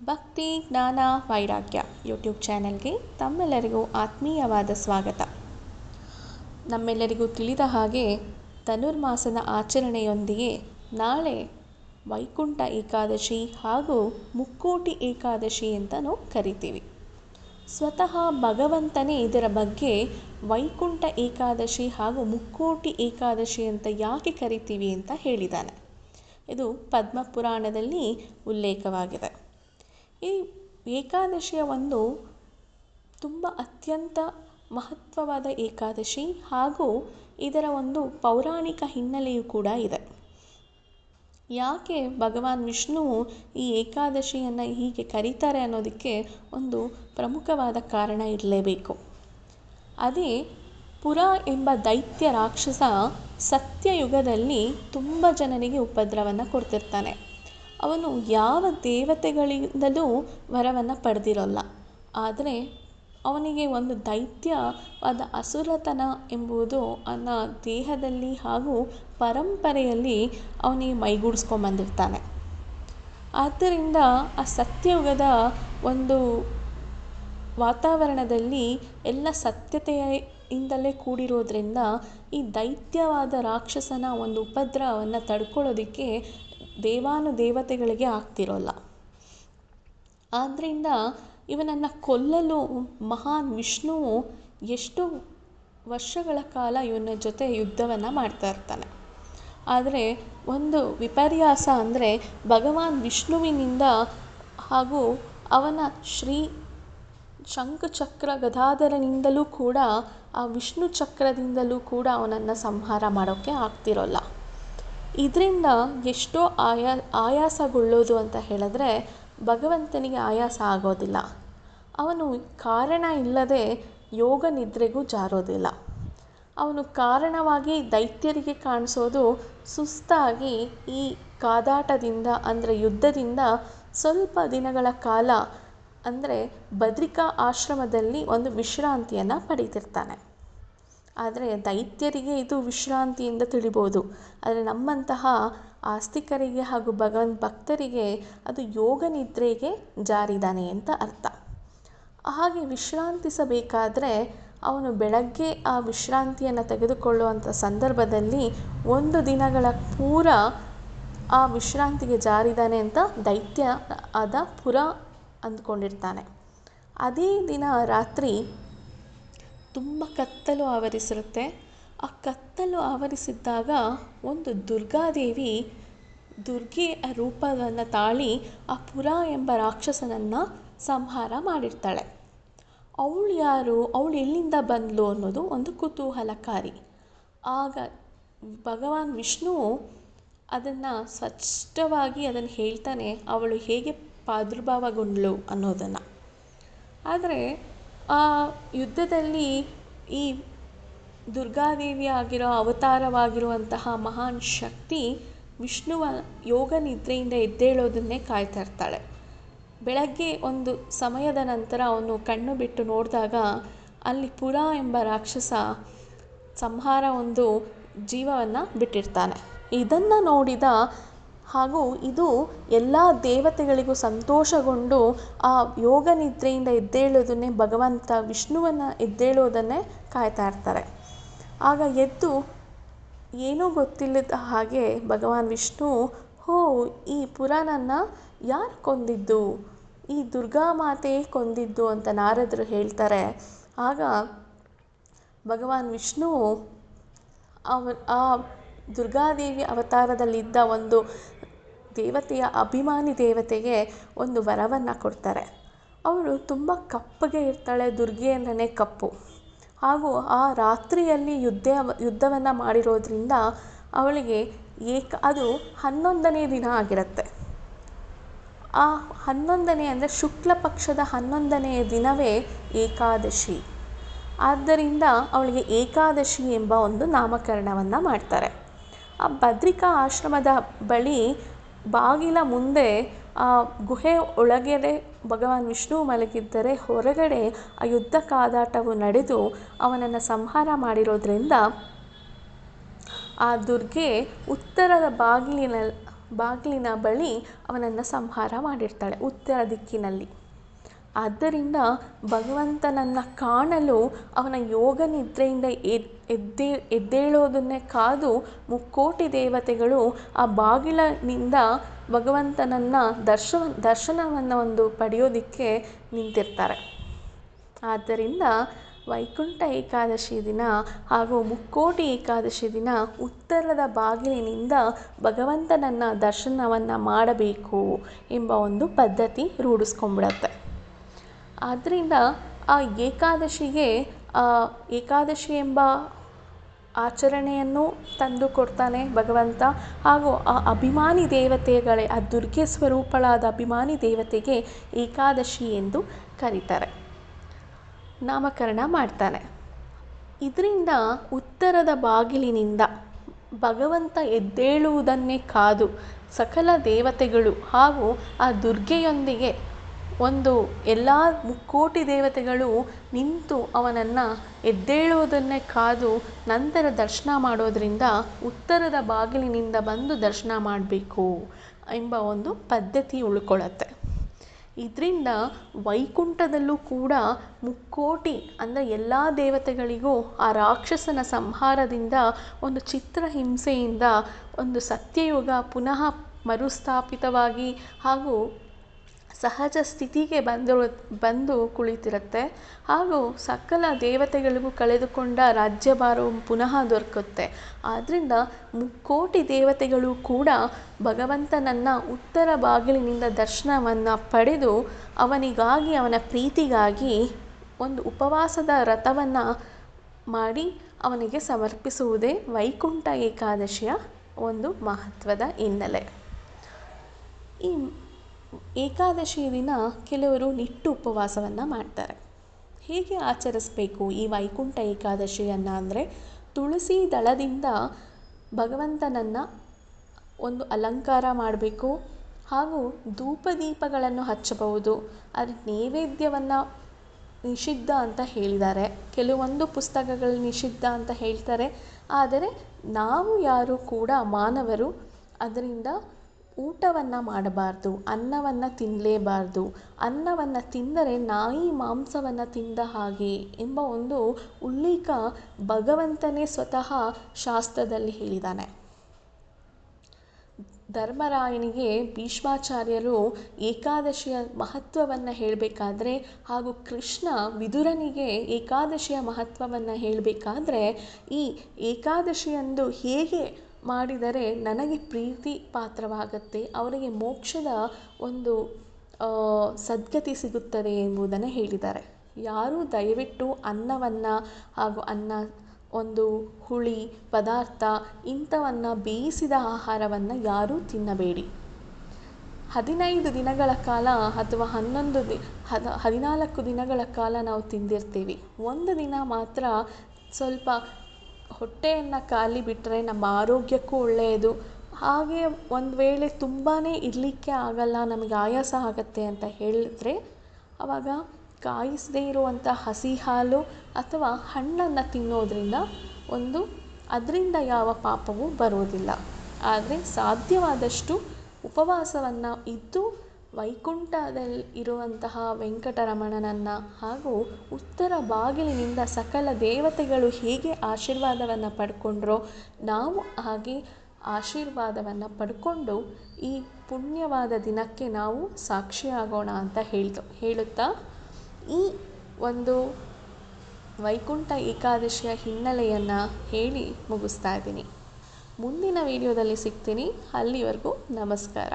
ಭಕ್ತಿ, ಜ್ಞಾನ, ವೈರಾಗ್ಯ ಯೂಟ್ಯೂಬ್ ಚಾನೆಲ್ಗೆ ತಮ್ಮೆಲ್ಲರಿಗೂ ಆತ್ಮೀಯವಾದ ಸ್ವಾಗತ. ನಮ್ಮೆಲ್ಲರಿಗೂ ತಿಳಿದ ಹಾಗೆ ಧನುರ್ಮಾಸದ ಆಚರಣೆಯೊಂದಿಗೆ ನಾಳೆ ವೈಕುಂಠ ಏಕಾದಶಿ ಹಾಗೂ ಮುಕ್ಕೋಟಿ ಏಕಾದಶಿ ಅಂತಲೂ ಕರಿತೀವಿ. ಸ್ವತಃ ಭಗವಂತನೇ ಇದರ ಬಗ್ಗೆ ವೈಕುಂಠ ಏಕಾದಶಿ ಹಾಗೂ ಮುಕ್ಕೋಟಿ ಏಕಾದಶಿ ಅಂತ ಯಾಕೆ ಕರಿತೀವಿ ಅಂತ ಹೇಳಿದ್ದಾನೆ. ಇದು ಪದ್ಮಪುರಾಣದಲ್ಲಿ ಉಲ್ಲೇಖವಾಗಿದೆ. ಈ ಏಕಾದಶಿಯ ಒಂದು ತುಂಬ ಅತ್ಯಂತ ಮಹತ್ವವಾದ ಏಕಾದಶಿ ಹಾಗೂ ಇದರ ಒಂದು ಪೌರಾಣಿಕ ಹಿನ್ನೆಲೆಯೂ ಕೂಡ ಇದೆ. ಯಾಕೆ ಭಗವಾನ್ ವಿಷ್ಣು ಈ ಏಕಾದಶಿಯನ್ನು ಹೀಗೆ ಕರೀತಾರೆ ಅನ್ನೋದಕ್ಕೆ ಒಂದು ಪ್ರಮುಖವಾದ ಕಾರಣ ಇರಲೇಬೇಕು. ಅದೇ ಪುರ ಎಂಬ ದೈತ್ಯ ರಾಕ್ಷಸ ಸತ್ಯಯುಗದಲ್ಲಿ ತುಂಬ ಜನರಿಗೆ ಉಪದ್ರವವನ್ನು ಕೊಡ್ತಿರ್ತಾನೆ. ಅವನು ಯಾವ ದೇವತೆಗಳಿಂದಲೂ ವರವನ್ನು ಪಡೆದಿರೋಲ್ಲ. ಆದರೆ ಅವನಿಗೆ ಒಂದು ದೈತ್ಯವಾದ ಅಸುರತನ ಎಂಬುದು ಅವನ ದೇಹದಲ್ಲಿ ಹಾಗೂ ಪರಂಪರೆಯಲ್ಲಿ ಅವನಿಗೆ ಮೈಗೂಡಿಸ್ಕೊಂಬಂದಿರ್ತಾನೆ ಆದ್ದರಿಂದ ಆ ಸತ್ಯಯುಗದ ಒಂದು ವಾತಾವರಣದಲ್ಲಿ ಎಲ್ಲ ಸತ್ಯತೆಯಿಂದಲೇ ಕೂಡಿರೋದ್ರಿಂದ ಈ ದೈತ್ಯವಾದ ರಾಕ್ಷಸನ ಒಂದು ಉಪದ್ರವವನ್ನು ತಡ್ಕೊಳ್ಳೋದಕ್ಕೆ ದೇವಾನುದೇವತೆಗಳಿಗೆ ಆಗ್ತಿರೋಲ್ಲ. ಆದ್ದರಿಂದ ಇವನನ್ನು ಕೊಲ್ಲಲು ಮಹಾನ್ ವಿಷ್ಣುವು ಎಷ್ಟು ವರ್ಷಗಳ ಕಾಲ ಇವನ ಜೊತೆ ಯುದ್ಧವನ್ನು ಮಾಡ್ತಾ ಇರ್ತಾನೆ. ಆದರೆ ಒಂದು ವಿಪರ್ಯಾಸ ಅಂದರೆ ಭಗವಾನ್ ವಿಷ್ಣುವಿನಿಂದ ಹಾಗೂ ಅವನ ಶ್ರೀ ಶಂಖಚಕ್ರ ಗದಾಧರನಿಂದಲೂ ಕೂಡ ಆ ವಿಷ್ಣು ಚಕ್ರದಿಂದಲೂ ಕೂಡ ಅವನನ್ನು ಸಂಹಾರ ಮಾಡೋಕ್ಕೆ ಆಗ್ತಿರೋಲ್ಲ. ಇದರಿಂದ ಎಷ್ಟೋ ಆಯಾ, ಆಯಾಸಗೊಳ್ಳೋದು ಅಂತ ಹೇಳಿದ್ರೆ ಭಗವಂತನಿಗೆ ಆಯಾಸ ಆಗೋದಿಲ್ಲ. ಅವನು ಕಾರಣ ಇಲ್ಲದೆ ಯೋಗ ನಿದ್ರೆಗೂ ಜಾರೋದಿಲ್ಲ. ಅವನು ಕಾರಣವಾಗಿ ದೈತ್ಯರಿಗೆ ಕಾಣಿಸೋದು ಸುಸ್ತಾಗಿ ಈ ಕಾದಾಟದಿಂದ ಅಂದರೆ ಯುದ್ಧದಿಂದ ಸ್ವಲ್ಪ ದಿನಗಳ ಕಾಲ ಅಂದರೆ ಬದ್ರಿಕಾ ಆಶ್ರಮದಲ್ಲಿ ಒಂದು ವಿಶ್ರಾಂತಿಯನ್ನು ಪಡೀತಿರ್ತಾನೆ ಆದರೆ ದೈತ್ಯರಿಗೆ ಇದು ವಿಶ್ರಾಂತಿಯಿಂದ ತಿಳಿಬೋದು. ಆದರೆ ನಮ್ಮಂತಹ ಆಸ್ತಿಕರಿಗೆ ಹಾಗೂ ಭಗವಂತ ಭಕ್ತರಿಗೆ ಅದು ಯೋಗ ನಿದ್ರೆಗೆ ಜಾರಿದಾನೆ ಅಂತ ಅರ್ಥ. ಹಾಗೆ ವಿಶ್ರಾಂತಿಸಬೇಕಾದ್ರೆ ಅವನು ಬೆಳಗ್ಗೆ ಆ ವಿಶ್ರಾಂತಿಯನ್ನು ತೆಗೆದುಕೊಳ್ಳುವಂಥ ಸಂದರ್ಭದಲ್ಲಿ ಒಂದು ದಿನಗಳ ಪೂರ ಆ ವಿಶ್ರಾಂತಿಗೆ ಜಾರಿದಾನೆ ಅಂತ ದೈತ್ಯ ಆದ ಪುರ ಅಂದ್ಕೊಂಡಿರ್ತಾನೆ. ಅದೇ ದಿನ ರಾತ್ರಿ ತುಂಬ ಕತ್ತಲು ಆವರಿಸಿರುತ್ತೆ. ಆ ಕತ್ತಲು ಆವರಿಸಿದ್ದಾಗ ಒಂದು ದುರ್ಗಾದೇವಿ ದುರ್ಗೆ ರೂಪವನ್ನು ತಾಳಿ ಆ ಪುರ ಎಂಬ ರಾಕ್ಷಸನನ್ನು ಸಂಹಾರ ಮಾಡಿರ್ತಾಳೆ. ಅವಳು ಯಾರು? ಅವಳು ಎಲ್ಲಿಂದ ಬಂದಳು ಅನ್ನೋದು ಒಂದು ಕುತೂಹಲಕಾರಿ. ಆಗ ಭಗವಾನ್ ವಿಷ್ಣು ಅದನ್ನು ಸ್ಪಷ್ಟವಾಗಿ ಅದನ್ನು ಹೇಳ್ತಾನೆ, ಅವಳು ಹೇಗೆ ಪ್ರಾದುರ್ಭಾವಗೊಂಡಳು ಅನ್ನೋದನ್ನು. ಆದರೆ ಆ ಯುದ್ಧದಲ್ಲಿ ಈ ದುರ್ಗಾದೇವಿ ಆಗಿರೋ ಅವತಾರವಾಗಿರುವಂತಹ ಮಹಾನ್ ಶಕ್ತಿ ವಿಷ್ಣುವ ಯೋಗ ನಿದ್ರೆಯಿಂದ ಎದ್ದೇಳೋದನ್ನೇ ಕಾಯ್ತಾ ಇರ್ತಾಳೆ. ಬೆಳಗ್ಗೆ ಒಂದು ಸಮಯದ ನಂತರ ಅವನು ಕಣ್ಣು ಬಿಟ್ಟು ನೋಡಿದಾಗ ಅಲ್ಲಿ ಪುರ ಎಂಬ ರಾಕ್ಷಸ ಸಂಹಾರ ಒಂದು ಜೀವವನ್ನು ಬಿಟ್ಟಿರ್ತಾನೆ. ಇದನ್ನು ನೋಡಿದ ಹಾಗೂ ಇದು ಎಲ್ಲ ದೇವತೆಗಳಿಗೂ ಸಂತೋಷಗೊಂಡು ಆ ಯೋಗ ನಿದ್ರೆಯಿಂದ ಎದ್ದೇಳೋದನ್ನೇ ಭಗವಂತ ವಿಷ್ಣುವನ್ನು ಎದ್ದೇಳೋದನ್ನೇ ಕಾಯ್ತಾ ಇರ್ತಾರೆ. ಆಗ ಎದ್ದು ಏನೂ ಗೊತ್ತಿಲ್ಲದ ಹಾಗೆ ಭಗವಾನ್ ವಿಷ್ಣು, ಹೋ, ಈ ಪುರಾಣನ ಯಾರು ಕೊಂದಿದ್ದು? ಈ ದುರ್ಗಾ ಮಾತೆಯೇ ಕೊಂದಿದ್ದು ಅಂತ ನಾರದರು ಹೇಳ್ತಾರೆ. ಆಗ ಭಗವಾನ್ ವಿಷ್ಣು ಅವ, ಆ ದುರ್ಗಾದೇವಿ ಅವತಾರದಲ್ಲಿದ್ದ ಒಂದು ದೇವತೆಯ ಅಭಿಮಾನಿ ದೇವತೆಗೆ ಒಂದು ವರವನ್ನು ಕೊಡ್ತಾರೆ. ಅವಳು ತುಂಬ ಕಪ್ಪಗೆ ಇರ್ತಾಳೆ, ದುರ್ಗೆ ಅಂದ್ರೇ ಕಪ್ಪು. ಹಾಗೂ ಆ ರಾತ್ರಿಯಲ್ಲಿ ಯುದ್ಧ ಯುದ್ಧವನ್ನು ಮಾಡಿರೋದ್ರಿಂದ ಅವಳಿಗೆ ಏಕ, ಅದು ಹನ್ನೊಂದನೇ ದಿನ ಆಗಿರುತ್ತೆ. ಆ ಹನ್ನೊಂದನೇ ಅಂದರೆ ಶುಕ್ಲ ಪಕ್ಷದ ಹನ್ನೊಂದನೆಯ ದಿನವೇ ಏಕಾದಶಿ. ಆದ್ದರಿಂದ ಅವಳಿಗೆ ಏಕಾದಶಿ ಎಂಬ ಒಂದು ನಾಮಕರಣವನ್ನು ಮಾಡ್ತಾರೆ. ಆ ಬದ್ರಿಕಾ ಆಶ್ರಮದ ಬಳಿ ಬಾಗಿಲ ಮುಂದೆ, ಆ ಗುಹೆ ಒಳಗಡೆ ಭಗವಾನ್ ವಿಷ್ಣು ಮಲಗಿದ್ದರೆ ಹೊರಗಡೆ ಆ ಯುದ್ಧ ಕಾದಾಟವು ನಡೆದು ಅವನನ್ನು ಸಂಹಾರ ಮಾಡಿರೋದ್ರಿಂದ ಆ ದುರ್ಗೆ ಉತ್ತರದ ಬಾಗಿಲಿನ ಬಾಗಿಲಿನ ಬಳಿ ಅವನನ್ನು ಸಂಹಾರ ಮಾಡಿರ್ತಾಳೆ, ಉತ್ತರ ದಿಕ್ಕಿನಲ್ಲಿ. ಆದ್ದರಿಂದ ಭಗವಂತನನ್ನು ಕಾಣಲು ಅವನ ಯೋಗ ನಿದ್ರೆಯಿಂದ ಎದ್ ಎದ್ದೇ, ಎದ್ದೇಳೋದನ್ನೇ ಕಾದು ಮುಕ್ಕೋಟಿ ದೇವತೆಗಳು ಆ ಬಾಗಿಲಿನಿಂದ ಭಗವಂತನನ್ನು ದರ್ಶ ದರ್ಶನವನ್ನು ಒಂದು ಪಡೆಯೋದಕ್ಕೆ ನಿಂತಿರ್ತಾರೆ. ಆದ್ದರಿಂದ ವೈಕುಂಠ ಏಕಾದಶಿ ದಿನ ಹಾಗೂ ಮುಕ್ಕೋಟಿ ಏಕಾದಶಿ ದಿನ ಉತ್ತರದ ಬಾಗಿಲಿನಿಂದ ಭಗವಂತನನ್ನು ದರ್ಶನವನ್ನು ಮಾಡಬೇಕು ಎಂಬ ಒಂದು ಪದ್ಧತಿ ರೂಢಿಸ್ಕೊಂಬಿಡತ್ತೆ ಆದ್ದರಿಂದ ಆ ಏಕಾದಶಿಗೆ ಏಕಾದಶಿ ಎಂಬ ಆಚರಣೆಯನ್ನು ತಂದು ಕೊಡ್ತಾನೆ ಭಗವಂತ. ಹಾಗೂ ಆ ಅಭಿಮಾನಿ ದೇವತೆಗಳೇ, ಆ ದುರ್ಗೆ ಸ್ವರೂಪಳಾದ ಅಭಿಮಾನಿ ದೇವತೆಗೆ ಏಕಾದಶಿ ಎಂದು ಕರೀತಾರೆ. ನಾಮಕರಣ ಮಾಡ್ತಾನೆ. ಇದರಿಂದ ಉತ್ತರದ ಬಾಗಿಲಿನಿಂದ ಭಗವಂತ ಎದ್ದೇಳುವುದನ್ನೇ ಕಾದು ಸಕಲ ದೇವತೆಗಳು ಹಾಗೂ ಆ ದುರ್ಗೆಯೊಂದಿಗೆ ಒಂದು ಎಲ್ಲ ಮುಕ್ಕೋಟಿ ದೇವತೆಗಳು ನಿಂತು ಅವನನ್ನು ಎದ್ದೇಳುವುದನ್ನೇ ಕಾದು ನಂತರ ದರ್ಶನ ಮಾಡೋದರಿಂದ ಉತ್ತರದ ಬಾಗಿಲಿನಿಂದ ಬಂದು ದರ್ಶನ ಮಾಡಬೇಕು ಎಂಬ ಒಂದು ಪದ್ಧತಿ ಉಳ್ಕೊಳ್ಳುತ್ತೆ. ಇದರಿಂದ ವೈಕುಂಠದಲ್ಲೂ ಕೂಡ ಮುಕ್ಕೋಟಿ ಅಂದರೆ ಎಲ್ಲ ದೇವತೆಗಳಿಗೂ ಆ ರಾಕ್ಷಸನ ಸಂಹಾರದಿಂದ ಒಂದು ಚಿತ್ರಹಿಂಸೆಯಿಂದ ಒಂದು ಸತ್ಯಯುಗ ಪುನಃ ಮರುಸ್ಥಾಪಿತವಾಗಿ ಹಾಗೂ ಸಹಜ ಸ್ಥಿತಿಗೆ ಬಂದು ಬಂದು ಕುಳಿತಿರುತ್ತೆ. ಹಾಗೂ ಸಕಲ ದೇವತೆಗಳಿಗೂ ಕಳೆದುಕೊಂಡ ರಾಜ್ಯಭಾರವು ಪುನಃ ದೊರಕುತ್ತೆ. ಆದ್ದರಿಂದ ಮುಕ್ಕೋಟಿ ದೇವತೆಗಳು ಕೂಡ ಭಗವಂತನನ್ನ ಉತ್ತರ ಬಾಗಿಲಿನಿಂದ ದರ್ಶನವನ್ನು ಪಡೆದು ಅವನಿಗಾಗಿ, ಅವನ ಪ್ರೀತಿಗಾಗಿ ಒಂದು ಉಪವಾಸದ ರಥವನ್ನು ಮಾಡಿ ಅವನಿಗೆ ಸಮರ್ಪಿಸುವುದೇ ವೈಕುಂಠ ಏಕಾದಶಿಯ ಒಂದು ಮಹತ್ವದ ಹಿನ್ನೆಲೆ. ಈ ಏಕಾದಶಿ ದಿನ ಕೆಲವರು ನಿಟ್ಟು ಉಪವಾಸವನ್ನು ಮಾಡ್ತಾರೆ. ಹೇಗೆ ಆಚರಿಸಬೇಕು ಈ ವೈಕುಂಠ ಏಕಾದಶಿಯನ್ನು ಅಂದರೆ ತುಳಸಿ ದಳದಿಂದ ಭಗವಂತನನ್ನು ಒಂದು ಅಲಂಕಾರ ಮಾಡಬೇಕು ಹಾಗೂ ಧೂಪ ದೀಪಗಳನ್ನು ಹಚ್ಚಬಹುದು. ಅದು ನೈವೇದ್ಯವನ್ನು ನಿಷಿದ್ಧ ಅಂತ ಹೇಳಿದ್ದಾರೆ. ಕೆಲವೊಂದು ಪುಸ್ತಕಗಳು ನಿಷಿದ್ಧ ಅಂತ ಹೇಳ್ತಾರೆ. ಆದರೆ ನಾವು ಯಾರು ಕೂಡ ಮಾನವರು ಅದರಿಂದ ಊಟವನ್ನು ಮಾಡಬಾರ್ದು, ಅನ್ನವನ್ನು ತಿನ್ನಲೇಬಾರ್ದು ಅನ್ನವನ್ನು ತಿಂದರೆ ನಾಯಿ ಮಾಂಸವನ್ನು ತಿಂದ ಹಾಗೆ ಎಂಬ ಒಂದು ಉಲ್ಲೇಖ ಭಗವಂತನೇ ಸ್ವತಃ ಶಾಸ್ತ್ರದಲ್ಲಿ ಹೇಳಿದ್ದಾನೆ. ಧರ್ಮರಾಯನಿಗೆ ಭೀಷ್ಮಾಚಾರ್ಯರು ಏಕಾದಶಿಯ ಮಹತ್ವವನ್ನು ಹೇಳಬೇಕಾದ್ರೆ ಹಾಗೂ ಕೃಷ್ಣ ವಿದುರನಿಗೆ ಏಕಾದಶಿಯ ಮಹತ್ವವನ್ನು ಹೇಳಬೇಕಾದ್ರೆ ಈ ಏಕಾದಶಿಯಂದು ಹೇಗೆ ಮಾಡಿದರೆ ನನಗೆ ಪ್ರೀತಿ ಪಾತ್ರವಾಗುತ್ತೆ, ಅವರಿಗೆ ಮೋಕ್ಷದ ಒಂದು ಸದ್ಗತಿ ಸಿಗುತ್ತದೆ ಎಂಬುದನ್ನು ಹೇಳಿದ್ದಾರೆ. ಯಾರೂ ದಯವಿಟ್ಟು ಅನ್ನವನ್ನು, ಹಾಗೂ ಅನ್ನ, ಒಂದು ಹುಳಿ, ಪದಾರ್ಥ, ಇಂಥವನ್ನು ಬೇಯಿಸಿದ ಆಹಾರವನ್ನು ಯಾರೂ ತಿನ್ನಬೇಡಿ. ಹದಿನೈದು ದಿನಗಳ ಕಾಲ ಅಥವಾ ಹನ್ನೊಂದು ದಿ, ಹದ, ಹದಿನಾಲ್ಕು ದಿನಗಳ ಕಾಲ ನಾವು ತಿಂದಿರ್ತೀವಿ. ಒಂದು ದಿನ ಮಾತ್ರ ಸ್ವಲ್ಪ ಹೊಟ್ಟೆಯನ್ನು ಖಾಲಿ ಬಿಟ್ಟರೆ ನಮ್ಮ ಆರೋಗ್ಯಕ್ಕೂ ಒಳ್ಳೆಯದು. ಹಾಗೆ ಒಂದು ವೇಳೆ ತುಂಬಾ ಇರಲಿಕ್ಕೆ ಆಗಲ್ಲ, ನಮಗೆ ಆಯಾಸ ಆಗುತ್ತೆ ಅಂತ ಹೇಳಿದ್ರೆ ಆವಾಗ ಕಾಯಿಸದೇ ಇರುವಂಥ ಹಸಿ ಹಾಲು ಅಥವಾ ಹಣ್ಣನ್ನು ತಿನ್ನೋದರಿಂದ ಒಂದು ಅದರಿಂದ ಯಾವ ಪಾಪವೂ ಬರೋದಿಲ್ಲ ಆದರೆ ಸಾಧ್ಯವಾದಷ್ಟು ಉಪವಾಸವನ್ನು ಇದ್ದು ವೈಕುಂಠದಲ್ಲಿ ಇರುವಂತಹ ವೆಂಕಟರಮಣನನ್ನು ಹಾಗೂ ಉತ್ತರ ಬಾಗಿಲಿನಿಂದ ಸಕಲ ದೇವತೆಗಳು ಹೇಗೆ ಆಶೀರ್ವಾದವನ್ನು ಪಡ್ಕೊಂಡ್ರೋ, ನಾವು ಹಾಗೆ ಆಶೀರ್ವಾದವನ್ನು ಪಡ್ಕೊಂಡು ಈ ಪುಣ್ಯವಾದ ದಿನಕ್ಕೆ ನಾವು ಸಾಕ್ಷಿಯಾಗೋಣ ಅಂತ ಹೇಳ್ತು, ಹೇಳುತ್ತಾ? ಈ ಒಂದು ವೈಕುಂಠ ಏಕಾದಶಿಯ ಹಿನ್ನೆಲೆಯನ್ನು ಹೇಳಿ ಮುಗಿಸ್ತಾ ಇದ್ದೀನಿ. ಮುಂದಿನ ವಿಡಿಯೋದಲ್ಲಿ ಸಿಗ್ತೀನಿ. ಅಲ್ಲಿವರೆಗೂ ನಮಸ್ಕಾರ.